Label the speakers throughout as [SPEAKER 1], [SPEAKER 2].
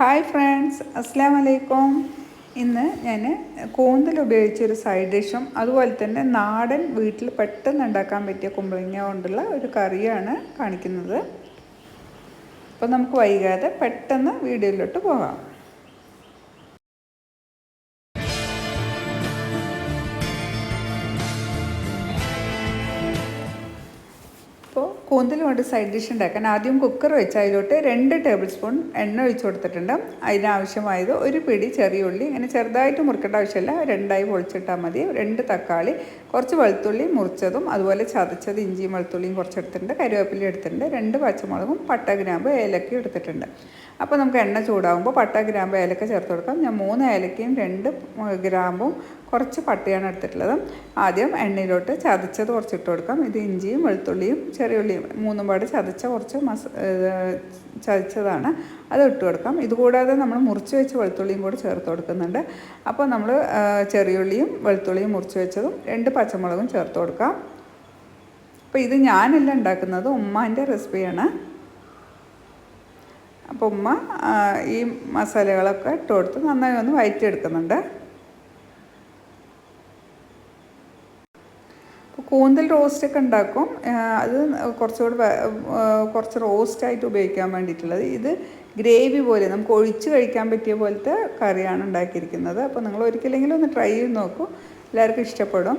[SPEAKER 1] Hi friends അസ്സാം വലൈക്കും ഇന്ന് ഞാൻ കൂന്തൽ ഉപയോഗിച്ചൊരു സൈഡ് ഡിഷും അതുപോലെ തന്നെ നാടൻ വീട്ടിൽ പെട്ടെന്ന് ഉണ്ടാക്കാൻ പറ്റിയ കുമ്പളങ്ങ കൊണ്ടുള്ള ഒരു കറിയാണ് കാണിക്കുന്നത്. അപ്പോൾ നമുക്ക് വൈകാതെ പെട്ടെന്ന് വീഡിയോയിലോട്ട് പോകാം. കൂന്തൽ കൊണ്ട് സൈഡ് ഡിഷ് ഉണ്ടാക്കാൻ ആദ്യം കുക്കർ വെച്ച് അതിലോട്ട് രണ്ട് ടേബിൾ സ്പൂൺ എണ്ണ ഒഴിച്ച് കൊടുത്തിട്ടുണ്ട്. അതിനാവശ്യമായത് ഒരു പിടി ചെറിയ ഉള്ളി ഇങ്ങനെ ചെറുതായിട്ട് മുറിക്കേണ്ട ആവശ്യമില്ല. രണ്ടായി പൊളിച്ചിട്ടാൽ മതി. രണ്ട് തക്കാളി കുറച്ച് വെളുത്തുള്ളി മുറിച്ചതും അതുപോലെ ചതച്ചത് ഇഞ്ചിയും വെളുത്തുള്ളിയും കുറച്ചെടുത്തിട്ടുണ്ട് കരുവേപ്പില എടുത്തിട്ടുണ്ട്. രണ്ട് പച്ചമുളകും പട്ട ഗ്രാമ്പ് ഏലക്കയും എടുത്തിട്ടുണ്ട്. അപ്പോൾ നമുക്ക് എണ്ണ ചൂടാകുമ്പോൾ പട്ട ഗ്രാമ്പ് ഏലക്ക ചേർത്ത് കൊടുക്കാം. ഞാൻ മൂന്ന് ഏലക്കയും രണ്ട് ഗ്രാമ്പും കുറച്ച് പട്ടയാണ് എടുത്തിട്ടുള്ളത്. ആദ്യം എണ്ണയിലോട്ട് ചതച്ചത് കുറച്ച് ഇട്ട് കൊടുക്കാം. ഇത് ഇഞ്ചിയും വെളുത്തുള്ളിയും ചെറിയ ഉള്ളിയും മൂന്നും പാട് ചതച്ച കുറച്ച് മസ ചതച്ചതാണ്. അത് ഇട്ട് കൊടുക്കാം. ഇതുകൂടാതെ നമ്മൾ മുറിച്ച് വെച്ച വെളുത്തുള്ളിയും കൂടി ചേർത്ത് കൊടുക്കുന്നുണ്ട്. അപ്പോൾ നമ്മൾ ചെറിയുള്ളിയും വെളുത്തുള്ളിയും മുറിച്ച് വെച്ചതും രണ്ട് പച്ചമുളകും ചേർത്ത് കൊടുക്കാം. അപ്പോൾ ഇത് ഞാനല്ല ഉണ്ടാക്കുന്നത്. ഉമ്മാന്റെ റെസിപ്പിയാണ്. അപ്പോൾ ഉമ്മ ഈ മസാലകളൊക്കെ ഇട്ട് കൊടുത്ത് നന്നായി ഒന്ന് വയറ്റിയെടുക്കുന്നുണ്ട്. കൂന്തൽ റോസ്റ്റൊക്കെ ഉണ്ടാക്കും. അത് കുറച്ചുകൂടി കുറച്ച് റോസ്റ്റായിട്ട് ഉപയോഗിക്കാൻ വേണ്ടിയിട്ടുള്ളത്. ഇത് ഗ്രേവി പോലെ നമുക്ക് ഒഴിച്ച് കഴിക്കാൻ പറ്റിയ പോലത്തെ കറിയാണ് ഉണ്ടാക്കിയിരിക്കുന്നത്. അപ്പോൾ നിങ്ങൾ ഒരിക്കലെങ്കിലും ഒന്ന് ട്രൈ ചെയ്ത് നോക്കൂ. എല്ലാവർക്കും ഇഷ്ടപ്പെടും.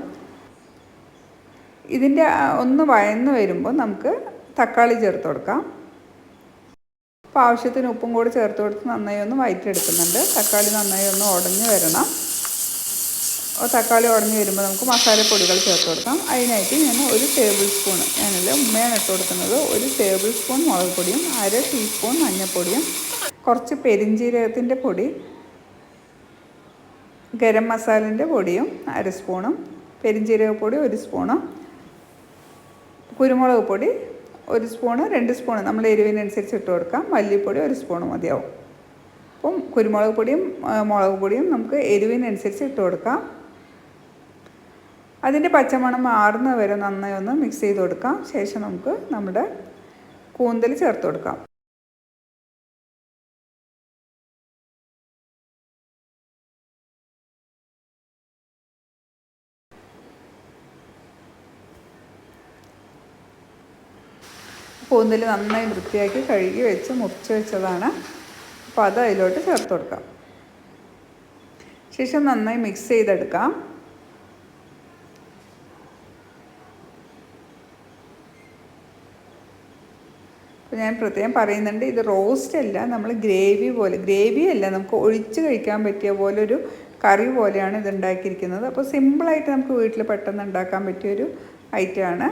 [SPEAKER 1] ഇതിന്റെ ഒന്ന് വയന്ന് വരുമ്പോൾ നമുക്ക് തക്കാളി ചേർത്ത് കൊടുക്കാം. അപ്പോൾ ആവശ്യത്തിന് ഉപ്പും കൂടി ചേർത്ത് കൊടുത്ത് നന്നായി ഒന്ന് വയറ്റിലെടുക്കുന്നുണ്ട് തക്കാളി നന്നായി ഒന്ന് ഉടഞ്ഞ് വരണം. തക്കാളി ഉടഞ്ഞ് വരുമ്പോൾ നമുക്ക് മസാലപ്പൊടികൾ ചേർത്ത് കൊടുക്കാം. അതിനായിട്ട് ഞാൻ ഒരു ടേബിൾ സ്പൂൺ ഞാനല്ല ഉമ്മയാണ് ഇട്ട് കൊടുക്കുന്നത്. ഒരു ടേബിൾ സ്പൂൺ മുളക് പൊടിയും അര ടീസ്പൂൺ മഞ്ഞൾപ്പൊടിയും കുറച്ച് പെരിഞ്ജീരകത്തിന്റെ പൊടി ഗരം മസാലന്റെ പൊടിയും അര സ്പൂണും പെരിഞ്ജീരകപ്പൊടി ഒരു സ്പൂണും കുരുമുളക് പൊടി ഒരു സ്പൂണ് രണ്ട് സ്പൂണ്. നമ്മൾ എരിവിനനുസരിച്ച് ഇട്ട് കൊടുക്കാം. മല്ലിപ്പൊടി ഒരു സ്പൂണ് മതിയാവും. അപ്പം കുരുമുളക് പൊടിയും മുളക് പൊടിയും നമുക്ക് എരിവിനനുസരിച്ച് ഇട്ട് കൊടുക്കാം. അതിന്റെ പച്ചമണം മാറുന്ന വരെ നന്നായി ഒന്ന് മിക്സ് ചെയ്ത് കൊടുക്കാം. ശേഷം നമുക്ക് നമ്മുടെ കൂന്തൽ ചേർത്ത് കൊടുക്കാം. കൂന്തൽ നന്നായി വൃത്തിയാക്കി കഴുകി വെച്ച് മുറിച്ച് വെച്ചതാണ്. അപ്പോൾ അത് അതിലോട്ട് ചേർത്ത് കൊടുക്കാം. ശേഷം നന്നായി മിക്സ് ചെയ്തെടുക്കാം. അപ്പോൾ ഞാൻ പ്രത്യേകം പറയുന്നുണ്ട് ഇത് റോസ്റ്റ് അല്ല നമ്മൾ ഗ്രേവി പോലെ ഗ്രേവി അല്ല നമുക്ക് ഒഴിച്ച് കഴിക്കാൻ പറ്റിയ പോലെ ഒരു കറി പോലെയാണ് ഇത് ഉണ്ടാക്കിയിരിക്കുന്നത്. അപ്പോൾ സിമ്പിളായിട്ട് നമുക്ക് വീട്ടിൽ പെട്ടെന്ന് ഉണ്ടാക്കാൻ പറ്റിയൊരു ഐറ്റമാണ്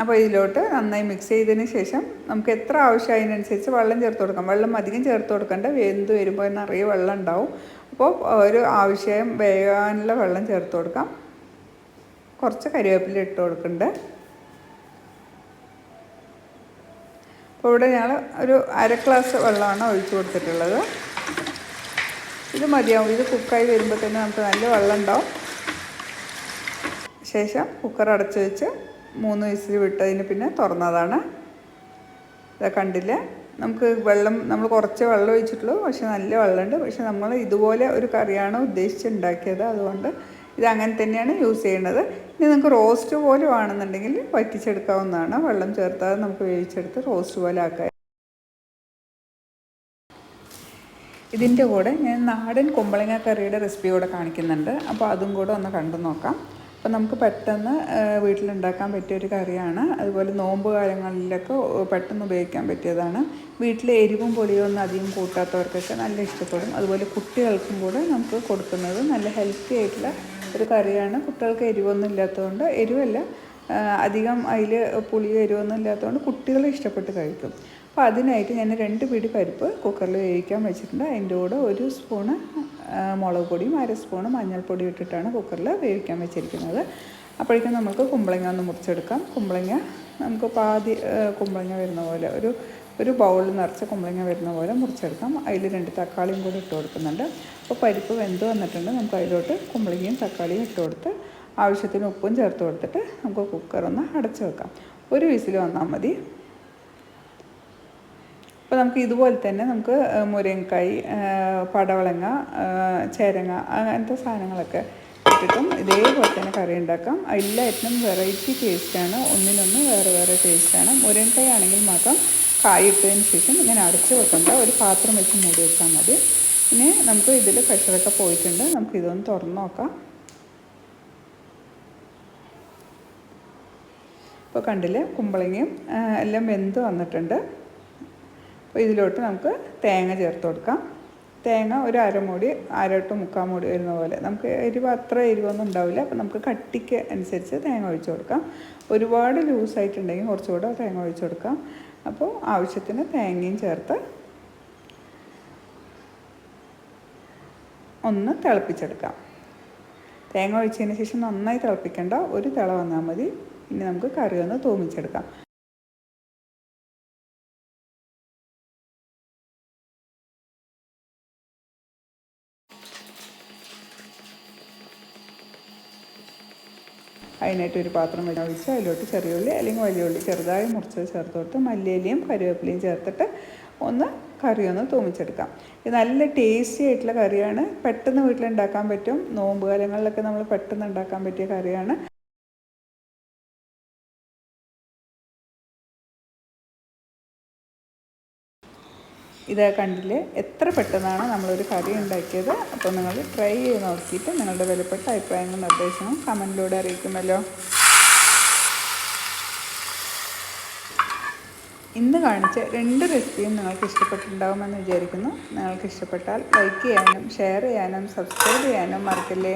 [SPEAKER 1] അപ്പോൾ ഇതിലോട്ട് നന്നായി മിക്സ് ചെയ്തതിന് ശേഷം നമുക്ക് എത്ര ആവശ്യം അതിനനുസരിച്ച് വെള്ളം ചേർത്ത് കൊടുക്കാം. വെള്ളം അധികം ചേർത്ത് കൊടുക്കേണ്ട. വെന്ത് വരുമ്പോൾ നിറയെ വെള്ളം ഉണ്ടാവും. അപ്പോൾ ഒരു ആവശ്യം വേകാനുള്ള വെള്ളം ചേർത്ത് കൊടുക്കാം. കുറച്ച് കരിവേപ്പില ഇട്ട് കൊടുക്കുന്നുണ്ട്. അപ്പോൾ ഇവിടെ ഞങ്ങൾ ഒരു അര ഗ്ലാസ് വെള്ളമാണ് ഒഴിച്ചു കൊടുത്തിട്ടുള്ളത്. ഇത് മതിയാവും. ഇത് കുക്കായി വരുമ്പോൾ തന്നെ നമുക്ക് നല്ല വെള്ളം ഉണ്ടാവും. ശേഷം കുക്കർ അടച്ചു വെച്ച് മൂന്ന് വയസ്സിൽ വിട്ടതിന് പിന്നെ തുറന്നതാണ്. ഇതാ കണ്ടില്ല? നമുക്ക് വെള്ളം നമ്മൾ കുറച്ച് വെള്ളം ഒഴിച്ചിട്ടുള്ളൂ പക്ഷെ നല്ല വെള്ളമുണ്ട്. പക്ഷെ നമ്മൾ ഇതുപോലെ ഒരു കറിയാണ് ഉദ്ദേശിച്ചുണ്ടാക്കിയത്. അതുകൊണ്ട് ഇത് അങ്ങനെ തന്നെയാണ് യൂസ് ചെയ്യേണ്ടത് ഇനി നിങ്ങൾക്ക് റോസ്റ്റ് പോലെ വേണമെന്നുണ്ടെങ്കിൽ വറ്റിച്ചെടുക്കാവുന്നതാണ്. വെള്ളം ചേർത്താതെ നമുക്ക് വേവിച്ചെടുത്ത് റോസ്റ്റ് പോലെ ആക്കുക ഇതിന്റെ കൂടെ ഞാൻ നാടൻ കുമ്പളങ്ങ കറിയുടെ റെസിപ്പി കൂടെ കാണിക്കുന്നുണ്ട്. അപ്പോൾ അതും കൂടെ ഒന്ന് കണ്ടു നോക്കാം. അപ്പോൾ നമുക്ക് പെട്ടെന്ന് വീട്ടിലുണ്ടാക്കാൻ പറ്റിയ ഒരു കറിയാണ്. അതുപോലെ നോമ്പ് കാലങ്ങളിലൊക്കെ പെട്ടെന്ന് ഉപയോഗിക്കാൻ പറ്റിയതാണ്. വീട്ടിലെ എരിവും പൊടിയും ഒന്നും അധികം കൂട്ടാത്തവർക്കൊക്കെ നല്ല ഇഷ്ടപ്പെടും. അതുപോലെ കുട്ടികൾക്കും കൂടെ നമുക്ക് കൊടുക്കുന്നത് നല്ല ഹെൽത്തി ആയിട്ടുള്ള ഒരു കറിയാണ്. കുട്ടികൾക്ക് എരിവൊന്നും ഇല്ലാത്തതുകൊണ്ട് എരിവല്ല അധികം അതിൽ പുളിയോ എരിവൊന്നും ഇല്ലാത്തതുകൊണ്ട് കുട്ടികൾ ഇഷ്ടപ്പെട്ട് കഴിക്കും. അപ്പോൾ അതിനായിട്ട് ഞാൻ രണ്ട് പിടി പരിപ്പ് കുക്കറിൽ വേവിക്കാൻ വെച്ചിട്ടുണ്ട്. അതിന്റെ കൂടെ ഒരു സ്പൂണ് മുളക് പൊടിയും അര സ്പൂണ് മഞ്ഞൾപ്പൊടി ഇട്ടിട്ടാണ് കുക്കറിൽ വേവിക്കാൻ വെച്ചിരിക്കുന്നത്. അപ്പോഴേക്കും നമുക്ക് കുമ്പളങ്ങ ഒന്ന് മുറിച്ചെടുക്കാം. കുമ്പളങ്ങ നമുക്ക് പാതി കുമ്പളങ്ങ വരുന്ന പോലെ ഒരു ഒരു ബൗളിൽ നിറച്ച് കുമ്പളങ്ങ വരുന്ന പോലെ മുറിച്ചെടുക്കാം. അതിൽ രണ്ട് തക്കാളിയും കൂടി ഇട്ട് കൊടുക്കുന്നുണ്ട്. അപ്പോൾ പരിപ്പ് വെന്ത് വന്നിട്ടുണ്ട്. നമുക്ക് അതിലോട്ട് കുമ്പളങ്ങയും തക്കാളിയും ഇട്ട് കൊടുത്ത് ആവശ്യത്തിന് ഉപ്പും ചേർത്ത് കൊടുത്തിട്ട് നമുക്ക് കുക്കറൊന്ന് അടച്ച് വെക്കാം. ഒരു വിസിൽ വന്നാൽ മതി. അപ്പോൾ നമുക്ക് ഇതുപോലെ തന്നെ നമുക്ക് മുരിങ്ങക്കായി പടവളങ്ങ ചേരങ്ങ അങ്ങനത്തെ സാധനങ്ങളൊക്കെ ഇട്ടിട്ടും ഇതേപോലെ തന്നെ കറി ഉണ്ടാക്കാം. എല്ലാറ്റിനും വെറൈറ്റി ടേസ്റ്റാണ് ഒന്നിനൊന്ന് വേറെ വേറെ ടേസ്റ്റാണ് മുരിങ്ങക്കായ ആണെങ്കിൽ മാത്രം കായിട്ടതിന് ശേഷം ഇങ്ങനെ അടച്ച് വെക്കേണ്ട ഒരു പാത്രം വെച്ച് മൂടി വെച്ചാൽ മതി. പിന്നെ നമുക്ക് ഇതിൽ പ്രഷറൊക്കെ പോയിട്ടുണ്ട്. നമുക്ക് ഇതൊന്ന് തുറന്ന് നോക്കാം. ഇപ്പോൾ കണ്ടില്ലേ? കുമ്പളങ്ങയും എല്ലാം വെന്ത് വന്നിട്ടുണ്ട്. അപ്പോൾ ഇതിലോട്ട് നമുക്ക് തേങ്ങ ചേർത്ത് കൊടുക്കാം. തേങ്ങ ഒരു അരമൂടി അര ടു മുക്കാൽ മൂടി വരുന്ന പോലെ. നമുക്ക് എരിവ് അത്ര എരിവൊന്നും ഉണ്ടാവില്ല. അപ്പോൾ നമുക്ക് കട്ടിക്ക് അനുസരിച്ച് തേങ്ങ ഒഴിച്ച് കൊടുക്കാം. ഒരുപാട് ലൂസായിട്ടുണ്ടെങ്കിൽ കുറച്ചുകൂടെ തേങ്ങ ഒഴിച്ച് കൊടുക്കാം. അപ്പോൾ ആവശ്യത്തിന് തേങ്ങയും ചേർത്ത് ഒന്ന് തിളപ്പിച്ചെടുക്കാം. തേങ്ങ ഒഴിച്ചതിന് ശേഷം നന്നായി തിളപ്പിക്കേണ്ട ഒരു തിള വന്നാൽ മതി. ഇനി നമുക്ക് കറി ഒന്ന് തൂമിച്ചെടുക്കാം. അതിനായിട്ട് ഒരു പാത്രം ഒഴിച്ച് അതിലോട്ട് ചെറിയ ഉള്ളി അല്ലെങ്കിൽ വലിയ ഉള്ളി ചെറുതായി മുറിച്ചത് ചേർത്ത് കൊടുത്ത് മല്ലിയിലയും കറിവേപ്പിലയും ചേർത്തിട്ട് ഒന്ന് കറി ഒന്ന് തൂമിച്ചെടുക്കാം. ഇത് നല്ല ടേസ്റ്റി ആയിട്ടുള്ള കറിയാണ്. പെട്ടെന്ന് വീട്ടിലുണ്ടാക്കാൻ പറ്റും. നോമ്പ് കാലങ്ങളിലൊക്കെ നമ്മൾ പെട്ടെന്ന് ഉണ്ടാക്കാൻ പറ്റിയ കറിയാണ്. ഇത് കണ്ടില്ലേ? എത്ര പെട്ടെന്നാണ് നമ്മളൊരു കറി ഉണ്ടാക്കിയത്? അപ്പോൾ നിങ്ങൾ ട്രൈ ചെയ്ത് നോക്കിയിട്ട് നിങ്ങളുടെ വിലപ്പെട്ട അഭിപ്രായങ്ങളും നിർദ്ദേശങ്ങളും കമന്റിലൂടെ അറിയിക്കുമല്ലോ. ഇന്ന് കാണിച്ച രണ്ട് റെസിപ്പിയും നിങ്ങൾക്ക് ഇഷ്ടപ്പെട്ടിട്ടുണ്ടാകുമെന്ന് വിചാരിക്കുന്നു. നിങ്ങൾക്ക് ഇഷ്ടപ്പെട്ടാൽ ലൈക്ക് ചെയ്യാനും ഷെയർ ചെയ്യാനും സബ്സ്ക്രൈബ് ചെയ്യാനും മറക്കില്ലേ.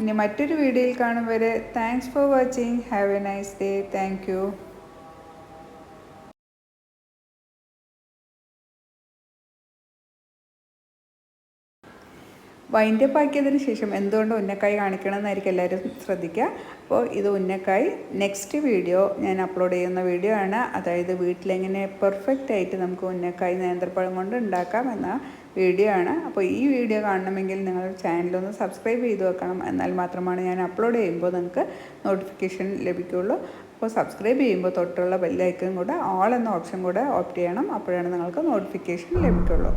[SPEAKER 1] ഇനി മറ്റൊരു വീഡിയോയിൽ കാണും വരെ. Thanks for watching. Have a nice day. Thank you wind up ആക്കിയതിന് ശേഷം എന്തുകൊണ്ട് ഉന്നക്കായ് കാണിക്കണം എന്നായിരിക്കും എല്ലാവരും ശ്രദ്ധിക്കുക. അപ്പോൾ ഇത് ഉന്നക്കായ് നെക്സ്റ്റ് വീഡിയോ ഞാൻ അപ്ലോഡ് ചെയ്യുന്ന വീഡിയോ ആണ്. അതായത് വീട്ടിലെങ്ങനെ പെർഫെക്റ്റ് ആയിട്ട് നമുക്ക് ഉന്നക്കായ് നേന്ത്രപ്പഴം കൊണ്ട് ഉണ്ടാക്കാം എന്ന വീഡിയോ ആണ്. അപ്പോൾ ഈ വീഡിയോ കാണണമെങ്കിൽ നിങ്ങൾ ചാനലൊന്ന് സബ്സ്ക്രൈബ് ചെയ്ത് വെക്കണം. എന്നാൽ മാത്രമാണ് ഞാൻ അപ്ലോഡ് ചെയ്യുമ്പോൾ നിങ്ങൾക്ക് നോട്ടിഫിക്കേഷൻ ലഭിക്കുകയുള്ളൂ. അപ്പോൾ സബ്സ്ക്രൈബ് ചെയ്യുമ്പോൾ തൊട്ടുള്ള ബെല്ലൈക്കും കൂടെ ഓൾ എന്ന ഓപ്ഷൻ കൂടെ ഓപ്റ്റ് ചെയ്യണം. അപ്പോഴാണ് നിങ്ങൾക്ക് നോട്ടിഫിക്കേഷൻ ലഭിക്കുള്ളൂ